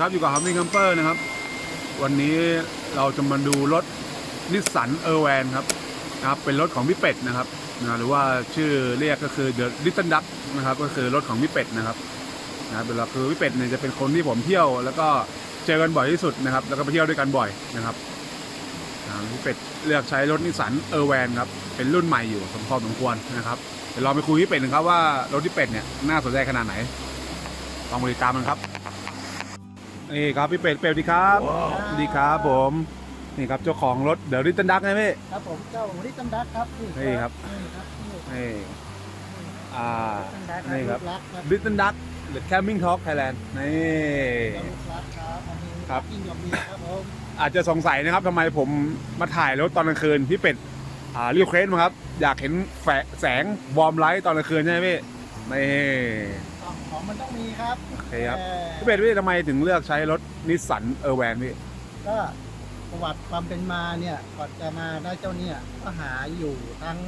ครับอยู่กับฮัมมิงคัมเปอร์นะครับ วันนี้เราจะมาดูรถนิสสันเออร์แวนครับนะครับเป็นรถของพี่เป็ดนะครับนะหรือว่าชื่อเรียกก็คือเดอะลิตเติ้ลดักนะครับก็คือรถของพี่เป็ดนะครับนะเป็นหลักคือพี่เป็ดเนี่ยจะเป็นคนที่ผมเที่ยว แล้วก็เจอกันบ่อยที่สุดนะครับ แล้วก็ไปเที่ยวด้วยกันบ่อยนะครับพี่เป็ดเลือกใช้รถนิสสันเออร์แวนครับเป็นรุ่นใหม่อยู่สมพอสมควรนะครับเดี๋ยวเราไปคุยพี่เป็ดนะครับว่ารถพี่เป็ดเนี่ยน่าสนใจขนาดไหนลองมาติดตามกันครับ นี่ครับพี่เป็ดเป็ดสวัสดีครับสวัสดีครับผม นี่ครับเจ้าของรถเดอะริตเติ้ลดักนะพี่ครับผมเจ้าริตันดักครับนี่ครับนี่ครับนี่นี่อ่านี่นี่ครับลูกรักครับริตเติ้ลดักหรือแคมมิ่งท็อกไทยแลนด์นี่ลูกรักครับอันนี้ครับยิ่งกว่าเมียครับผมอาจจะสงสัยนะครับทำไมผมมาถ่ายรถตอนกลางคืนพี่เป็ดอ่ารีเควสมาครับ อยากเห็นแฝแสงวอร์มไลท์ตอนกลางคืนใช่ไหมพี่นี่ ของของมันต้องมีครับโอเคครับแต่พี่เป็ดพี่ทำไมถึงเลือกใช้รถนิสสันเออร์แวนพี่ ก็ประวัติความเป็นมาเนี่ยก่อนจะมาได้เจ้าเนี่ยก็หาอยู่ทั้ง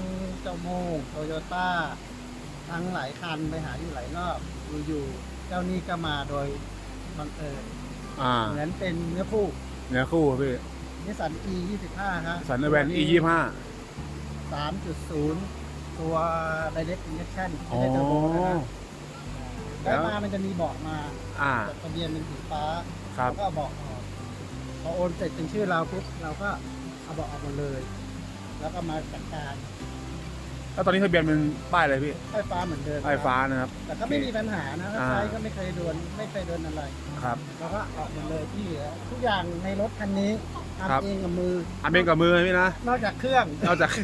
เจ้าโม่โตโยต้าทั้งหลายคันไปหาอยู่หลายรอบอยู่ๆเจ้านี่ก็มาโดยบังเอิญอ่าเหมือนเป็นเนื้อคู่เนื้อคู่ครับพี่นิสสัน E 25ครับสันเออร์แวน E ยี่ห้า 3.0 ตัว direct injection อ๋อไม่ได้เทอร์โบนะครับ แล้ได้วมามันจะมีเบาะมาอ่าจดทะเบียนเป็นสีฟ้าครับแล้วก็เอาเบาะออกพอโอนเสร็จเป็นชื่อเราปุ๊บเราก็เอาเบาะออกหมดเลย แล้วก็มาจัดการแล้วตอนนี้ทะเบียนเป็นป้ายอะไรพี่ไฟฟ้าเหมือนเดิมป้ายฟ้านะครับ แต่ก็ไม่มีปัญหานะถ้าอ่าใช้ก็ไม่เคยโดนไม่เคยโดนอะไรครับเราก็ออกหมดเลยที่เหลือทุกอย่างในรถคันนี้ครับทำเองกับมืออันเป็นกับมือพี่นะนอกจากเครื่องนอกจากเค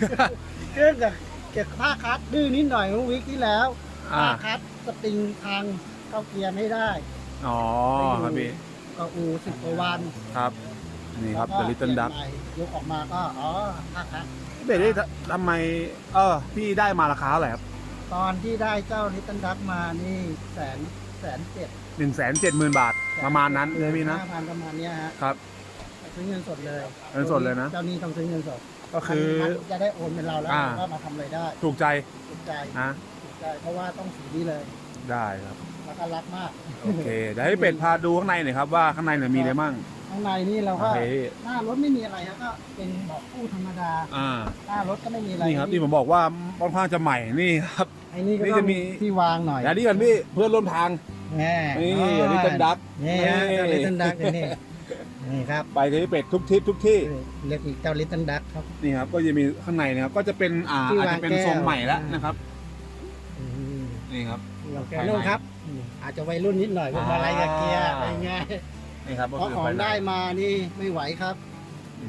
รื่องกับเก็บผ้าคัดดื้อนิดหน่อยเมื่อวิกที่แล้ว อ่าผ้าคัดสปริงพังเข้าเกียร์ไม่ได้อ๋อครับพี่ก็อูสิบกว่าวันครับ นี่ครับ The แล้วก็ Little Duck เปลี่ยนใหม่ยกออกมาก็อ๋อผ้าคัดเบสนี่ทำไม เออ พี่ได้มาราคาเท่าไหร่ครับตอนที่ได้เจ้าลิตเติ้ลดักมานี่แสนแสนเจ็ดหนึ่งแสนเจ็ดหมื่นบาท ประมาณนั้นเลยพี่นะ ห้าพันประมาณเนี้ยฮะครับ ซื้อเงินสดเลยเงินสดเลยนะ เจ้านี้ต้องซื้อเงินสดก็คือ มันจะได้โอนเป็นเราแล้วอ่าเราก็มาทำอะไรได้ถูกใจถูกใจนะถูก ใจเพราะว่าต้องสีนี้เลยได้ครับ แล้วก็รักมาก โอเคเดี๋ยวให้เป็ดพาดูข้างในหน่อยครับว่าข้างในเนี่ยมีอะไรมั่งข้างในนี่เราโอก็เคหน้ารถไม่มีอะไรครับก็เป็นเบาะคู่ธรรมดา อ่าหน้ารถก็ไม่มีอะไรนี่ครับที่ผมบอกว่าค่อนข้างจะใหม่นี่ครับ ไอ้นี่ก็นี่ต้อจะงมีที่วางหน่อยอย่านี้กันพี่เพื่อนร่วมทางแง่นี่อันนี้เป็นดัก นี่ฮะเจ้าลิตเติ้ลดักนี่นี่ครับไปที่เป็ดทุกทิศทุกที่ เรียกอีกเจ้าลิตเติ้ลดักครับ นี่ครับก็จะมีข้างในนะครับก็จะเป็นอ่าที่อาจวางจะเป็นแก้ว ทรงใหม่แล้วนะครับอืม นี่ครับ เราแกนู่นครับอืมอาจจะวัยรุ่นนิดหน่อยเป็นอะไรกับเกียร์อะไรเงี้ยนี่ครับเพราะของได้มานี่ไม่ไหวครับ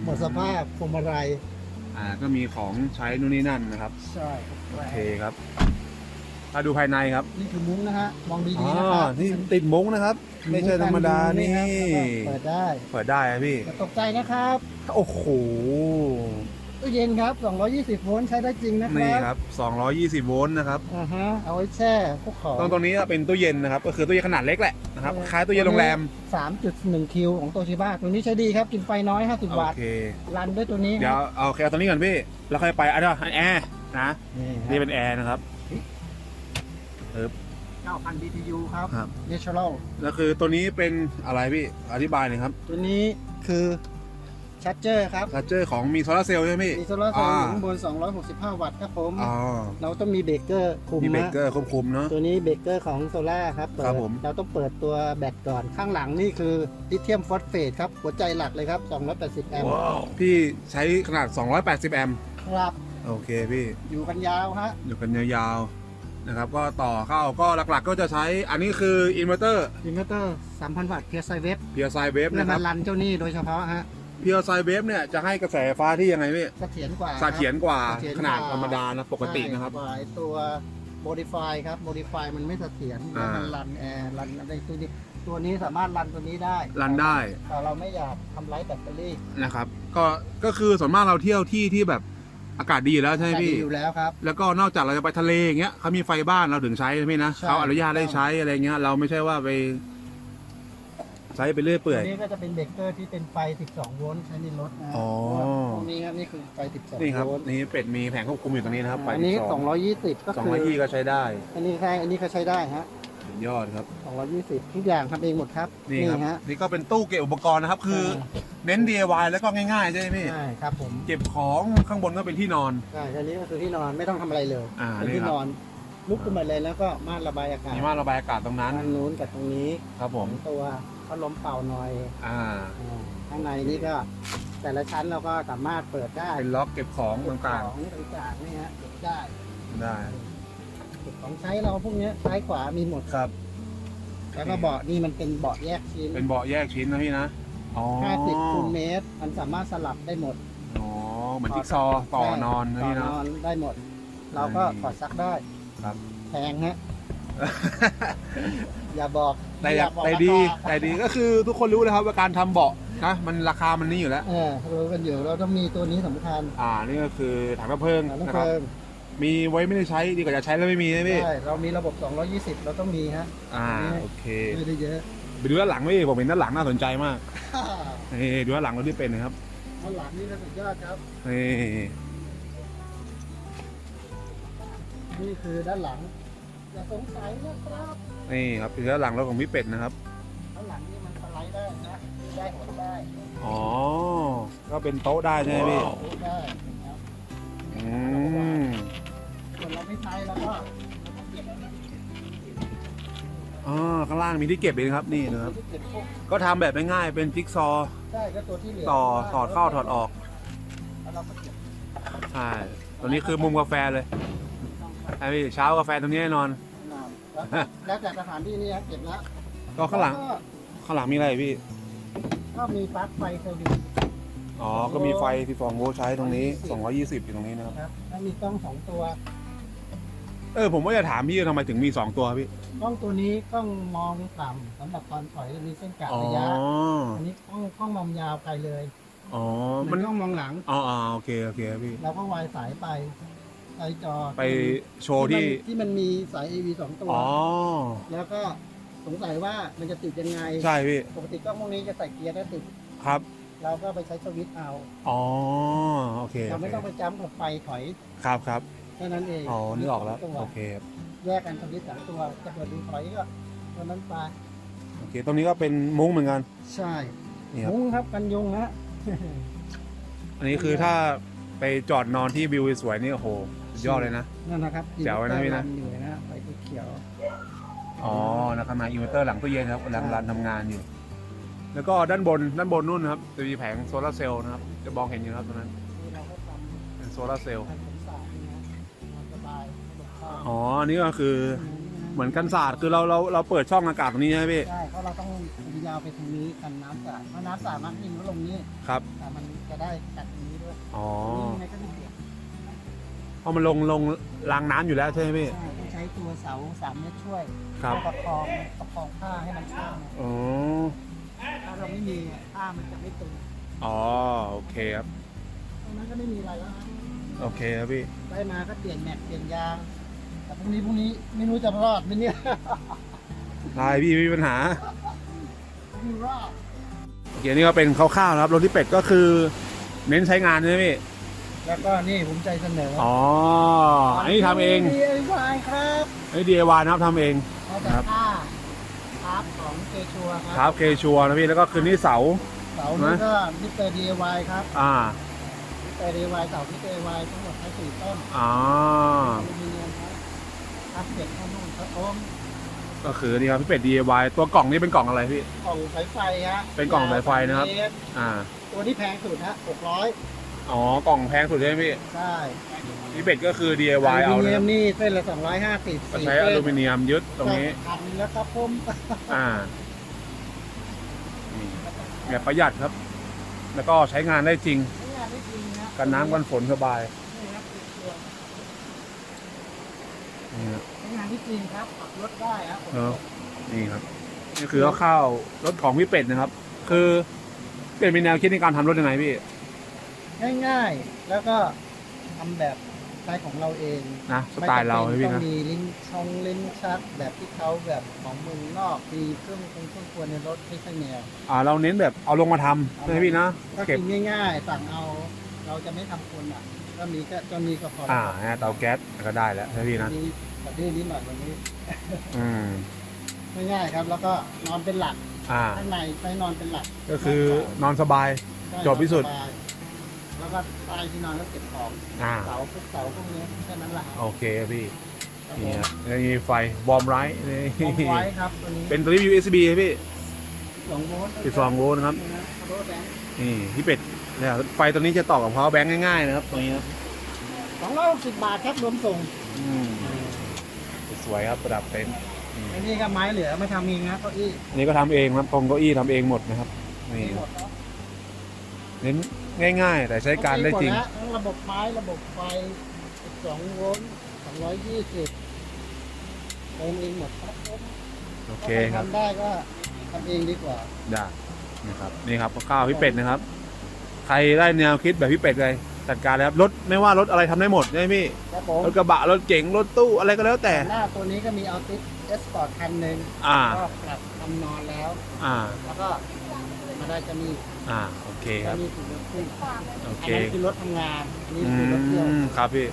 หมดสภาพพวงมาลัยอ่าก็มีของใช้นู่นนี่นั่นนะครับ ใช่โอเคครับมาดูภายในครับ นี่คือมุ้งนะฮะมองอ๋ดีอ ๆนะครับนี่ติดมุ้งนะครับ ไม่ใช่ธรรมดา นี่ครับแล้วก็เปิดได้เปิดได้ครับพี่ อย่าตกใจนะครับ โอ้โห ตู้เย็นครับ 220 โวลต์ใช้ได้จริงนะคนี่รับครับ220 โวลต์นะครับอ่าฮะ เอาไว้แช่พวกของ ตรงตรงนี้เป็นตู้เย็นนะครับ ก็คือตู้เย็นขนาดเล็กแหละนะครับ คล้ายตู้เย็นโรงแรม 3.1 คิวของโตชิบ้าตัวนี้ใช้ดีครับ กินไฟน้อย 50 โอวัตต์ เค รันด้วยตัวนี้เดี๋ยวเอาโอเคเอาตัวนี้ก่อนพี่ แล้วค่อยไปอันนี้แอร์นะ นี่นี่เป็นแอร์นะครับ 9,000 BTU ครับ ครับ Natural แล้วคือตัวนี้เป็นอะไรพี่ อธิบายหน่อยครับ ตัวนี้คือ ชัดเจอร์ครับชาร์เจอร์ของมีโซลาร์เซลล์ใช่ไหมพี่มีโซลาร์เซลล์อยู่อ่าข้างบน 265 วัตต์ครับผม อ๋อเราต้องมีเบรกเกอร์คุมมีเบรกนะเกอร์ควบคุมเนาะ ตัวนี้เบรกเกอร์ของโซล่าครับเปิดครับผม เราต้องเปิดตัวแบตก่อน ข้างหลังนี่คือลิเธียมฟอสเฟตครับ หัวใจหลักเลยครับ 280 แอมป์พี่ใช้ขนาด 280 แอมป์ครับ โอเคพี่ อยู่กันยาวฮะ อยู่กันยาวๆนะครับ ก็ต่อเข้าก็หลักๆก็จะใช้อันนี้คืออินเวอร์เตอร์อินเวอร์เตอร์ 3,000 วัตต์เพียร์ไซเวฟเพียร์ไซเวฟเพื่อนะคมารับ รันเจ้านี่โดยเฉพาะฮะ เพียร์ไซเวฟเนี่ยจะให้กระแสไฟฟ้าที่ยังไงพี่เสถียรกว่าเสถียรกว่าเสถียรขนาดกว่าธรรมดานะปกตินะครับ ใช่กว่าไอ้ตัว modify ครับ modify มันไม่เสถียรอ่ามันรันแอร์รันอะไรตัวนี้ตัวนี้สามารถรันตัวนี้ได้รันได้แต่เราไม่อยากทำไร้แบตเตอรี่นะครับ ก็ก็คือส่วนมากเราเที่ยวที่ที่แบบอากาศดีอยู่แล้วใช่ไหมแต่พี่ดีอยู่แล้วครับ แล้วก็นอกจากเราจะไปทะเลอย่างเงี้ยเขามีไฟบ้านเราถึงใช้นะพี่นะใช่ เขาอนุญาตให้ใช้อะไรเงี้ยเราไม่ใช่ว่าไป ใช้ไปเรื่อยเปื่อย ตัวนี้ก็จะเป็นเบรกเกอร์ที่เป็นไฟ 12 โวลต์ใช้ในรถนะอ๋อ พวกนี้ครับนี่คือไฟ 12 นี่ครับโวลต์นี่เป็ดมีแผงควบคุมอยู่ตรงนี้นะครับไฟอันนี้12 220 ก็สองคืร้อยยี่ก็ใช้ได้อันนี้ใช่อันนี้ก็ใช้ได้ฮะ สุดยอดครับ 220 ทุกอย่างทำเองหมดครับนี่ครับ ฮะ นี่ก็เป็นตู้เก็บอุปกรณ์นะครับ คือเน้น DIY แล้วก็ง่ายๆใช่ไหมพี่ ใช่ครับผมเก็บของข้างบนก็เป็นที่นอน ใช่อันนี้ก็คือที่นอนไม่ต้องทำอะไรเลยอ่าเป็นนี่ที่ครับ นอนลุกขึ้นมาเลยแล้วก็ม่านระบายอากาศมีม่านระบายอากาศตรงนั้น ทางนู้นกับตรงนี้ครับผมสองตัว พัดลมเป่าหน่อยอ่า อ่าข้างในนี่ก็ แต่ละชั้นเราก็สามารถเปิดได้เป็นล็อกเก็บของต่างของต่างๆนี่ฮะเก็บได้ๆได้เก็บของใช้เราพวกเนี้ยซ้ายขวามีหมด ครับ แล้วก็เบาะนี่มันเป็นเบาะแยกชิ้นเป็นเบาะแยกชิ้นนะพี่นะอ๋อ50คูณเมตร มันสามารถสลับได้หมดอ๋อเหมือนจิ๊กซอว์ต่อนอนนะต่อพี่นนะ อนได้หมด เราก็อืมถอดซักได้ครับ แพงฮะ อย่าบอกแต่อย่าบอกแต่ราดีคาแต่ดีก็คือทุกคนรู้เลยครับว่าการทำเบาะนะมันราคามันนี่อยู่แล้ว เออรู้กันอยู่เราต้องมีตัวนี้สำคัญอ่านี่ก็คือถังดับเพลิงถังนะน้ำครับ เพลิงมีไว้ไม่ได้ใช้ดีกว่าจะใช้แล้วไม่มีนะพี่ใช่เรามีระบบ 220 เราต้องมีฮะอ่านี่โอเคไม่ได้เยอะไปดูด้านหลังพี่ผมเห็นด้านหลังน่าสนใจมากนี่ดูด้านหลังรถที่เป็นนะครับข้างหลังนี่ก็สุดยอดครับ นี่นี่คือด้านหลัง อย่าสงสัยนะครับนี่ครับคือด้านหลังรถของพี่เป็ดนะครับด้านหลังนี่มันสไลด์ได้นะได้หดได้อ๋อ ก็เป็นโต๊ะได้ใช่ไหมพี่ลุกได้นะครับอืมส่วนเราไม่ใช้แล้วก็เราก็เก็บอ๋อข้างล่างมีที่เก็บเองครับนี่นะครับ ที่เก็บพวกก็ทำแบบง่ายๆเป็นจิ๊กซอว์ใช่ก็ตัวที่เหลือต่อถอดเข้าถอดออก แล้วเราก็เก็บใช่ตัวนี้คือมุมกาแฟเลย ไอ้พี่เช้ากาแฟตรงนี้แน่นอน น้ำแล้วแล้วแต่สถานที่นี่ครับเก็บแล้วก็ข้างหลังแวก็ข้างหลังมีอะไรพี่ ก็มีปลั๊กไฟเซอร์วิส อ๋อ ก็มีไฟ 12 โวลต์ใช้ตรงนี้ 220 อยู่ตรงนี้นะครับ ครับแล้วมีกล้องสองตัว เออ ผมว่าจะถามพี่ทำไมถึงมี 2 ตัวพี่ กล้องตัวนี้กล้องมองต่ำสำหรับตอนถอยจะมีเส้นกะอ๋อ ระยะ อันนี้กล้องกล้องมองยาวไกลเลยอ๋อเหมืมัอนนกล้องมองหลัง อ๋ออ๋อโอเค โอเคพี่ เราก็วายสายไป ไอจอไปโชว์ที่ที่มันมีสาย AV สองตัว อ๋อแล้วก็สงสัยว่ามันจะติดยังไง ใช่พี่ปกติกล้องพวกนี้จะใส่เกียร์ได้ติด ครับ เราก็ไปใช้สวิตช์เอา อ๋อโอเคเราโอไม่เคต้องไปจ้ำกับไฟถอย ครับครับแค่นั้นเอง อ๋อนึกออกแล้วตัวโอเคครับแยกกันสวิตช์สองตัวจะเปิดดูถอยก็ตัวนั้นไปโอเค ตรงนี้ก็เป็นมุ้งเหมือนกัน ใช่นี่ครับมุ้งครับกันยุงฮะ อันนี้คือถ้าไปจอดนอนที่วิวสวยๆนี่โอ้โห สุดยอดเลยนะ นั่นนะครับแจ๋วนะพี่นะ อยู่นะไฟเขียวอ๋อนะครับมาอินเวอร์เตอร์หลังตู้เย็นครับกำลังรันทำงานอยู่ แล้วก็ด้านบนด้านบนนู่นนะครับจะมีแผงโซลาร์เซลล์นะครับ จะมองเห็นอยู่นะครับตรงนั้นนี่เราก็ทำเป็นโซลาร์เซลล์ทำสมสารนี่นะนอนสบายไม่หลบข้าวอ๋ออันนี่ก็คือเหมือนกันศาสตร์คือเราเราเราเปิดช่องอากาศตรงนี้ใช่ไหมพี่ใช่เพราะเราต้องคุมยาวไปทางนี้กันน้ำสาดเพราะน้ำสาดมันวิ่งลงนี้ครับ แต่มันจะได้กัดตรงนี้ด้วยอ๋อ นี่ยังไงก็ไม่เกี่ยว เพราะมันลงลงรางน้ำอยู่แล้วใช่ไหมพี่ ใช่ต้องใช้ตัวเสาสามเมตรช่วยครับประคองประคองผ้าให้มันข้ามอ๋อ ถ้าเราไม่มีผ้ามันจะไม่ตึงอ๋อ โอเคครับ ตรงนั้นก็ไม่มีอะไรแล้วนะโอเคครับพี่ ได้มาก็เปลี่ยนแม็กเปลี่ยนยาง แต่พรุ่งนี้พรุ่งนี้ไม่รู้จะรอดไหมเนี่ย ได้พี่ไม่มีปัญหา ไม่รอด โอเค นี่ก็เป็นคร่าวๆนะครับ รถที่เป็ดก็คือ เน้นใช้งานใช่ไหมพี่ แล้วก็นี่ผมใจเสนออ๋อ อันนี้ทำเอง DIY ครับไอ้ DIY นะครับทำเอง มาจากผ้าครับของเจชัวคครัรับเคชัวนะพี่ แล้วก็คืนนี้เสาเสานี้ก็มิสเตอร์ DIY ครับอ่า มิสเตอร์ DIY เสามิสเตอร์ DIY ทั้งหมดใช้สี่ต้นอ๋อ อลูมิเนียมครับครับเก็บข้างนู่นครับผมก็คือนี่ครับพี่เป็ด DIY ตัวกล่องนี่เป็นกล่องอะไรพี่ กล่องสายไฟฮะเป็นกล่องสายไฟนะครับเมตอ่า ตัวที่แพงสุดฮะ600อ๋ อกล่องแพงสุดใช่ไหมพี่ใช่พี่เป็ดก็คือ DIY อเอาลูมินะเนีคยรับมนี่เส้นละ250ก็ใช้อลูมิเนียมยึดตรงนี้ พันแล้วครับผมอ่านี่แบบประหยัดครับ แล้วก็ใช้งานได้จริงใช้งานได้จริงนะกันน้ำกันฝนสบายนี่ครับติดเครื่องนี่ครับใช้งานได้จริงครับขับรถได้ครับผมเออนี่ครับนี่คือข้าวๆรถของพี่เป็ดนะครับ คือเปลี่ยนเป็นแนวคิดในการทำรถยังไงพี่ ง่ายๆ แล้วก็ทำแบบสไตล์ของเราเองนะสไตล์เราไม่ใช่จำพี่เป็นต้อนะงมีลิ้นช่องลิ้นชักแบบที่เขาแบบของเมืองนอกมีเครื่องคงเครื่องครัวในรถไม่ใช่แนว อ่าเราเน้นแบบเอาลงมาทำใช่ไหมพี่นะก็เก็บกินง่ายๆ สั่งเอาเราจะไม่ทำคนอะ ก็มีก็จะมีก็พออ่าเตาแก๊สก็ได้แล้วใช่ไหมพี่นะมีแบบนี้นิดหน่อยวันนี้อืมง่ายๆครับ แล้วก็นอนเป็นหลักอ่า ข้างในใช้นอนเป็นหลักก็คือนอนสบายได้จบที่สุดนอนสบาย แล้วก็ใต้ที่นอนก็เก็บของอ่า เสาพวกเสาพวกนี้แค่นั้นแหละครับโอเคครับพี่ครับนี่ผมฮะแล้วมีไฟวอร์มไรท์นี่วางไว้ครับตัวนี้เป็นตัวนี้ USB ครับพี่สองโวลต์12โวลต์นะครับนี่นะโวลต์แบงค์นี่พี่เป็ดเนี่ยไฟตัวนี้จะต่อกับ power bank ง่ายๆนะครับตัวนี้นะสองร้อยหกสิบบาทครับรวมส่งอืมสวยครับประดับเต็นท์อืมอันนี้ก็ไม้เหลือไม่ทำเองนะเก้าอี้อันนี้ก็ทำเองนะครับตรงเก้าอี้ทำเองหมดนะครับนี่มีหมดแล้วเน้น ง่ายๆ แต่ใช้การได้จริงหมแล้วทั้งระบบไม้ระบบไฟ12โวลต์220เติมเองหมดครับโอเคครับ ถ้าใทำได้ก็ทำเองดีกว่า ได้นะครับนี่ครับข้าวพี่เป็ดนะครับ ใครได้แนวคิดแบบพี่เป็ดเลยจัดการเลยครับรถไม่ว่ารถอะไรทำได้หมดใช่ไหมพี่ครับผม รถกระบะรถเก๋งรถตู้อะไรก็แล้วแต่ หน้าตัวนี้ก็มีเอาติสเอสปอร์ตคันหนึ่งอ่า ก็ปรับทำนอนแล้ว อ่า แล้วก็มาได้จะมี อ่าโอเคคจะรับมีถึงรถขึ้นโออันเคนั้นคือรถทำงานอันนี่อืคือรถเที่ยว มครับพี่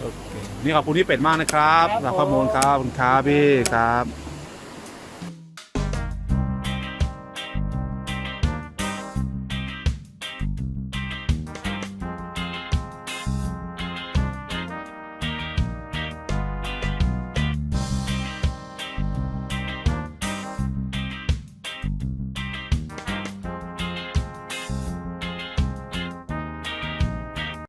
โอเคนี่ขอบคุณพี่เป็ดมากนะครับครับสำหรับข้อมูลครับขอบคุณครับพี่ครับค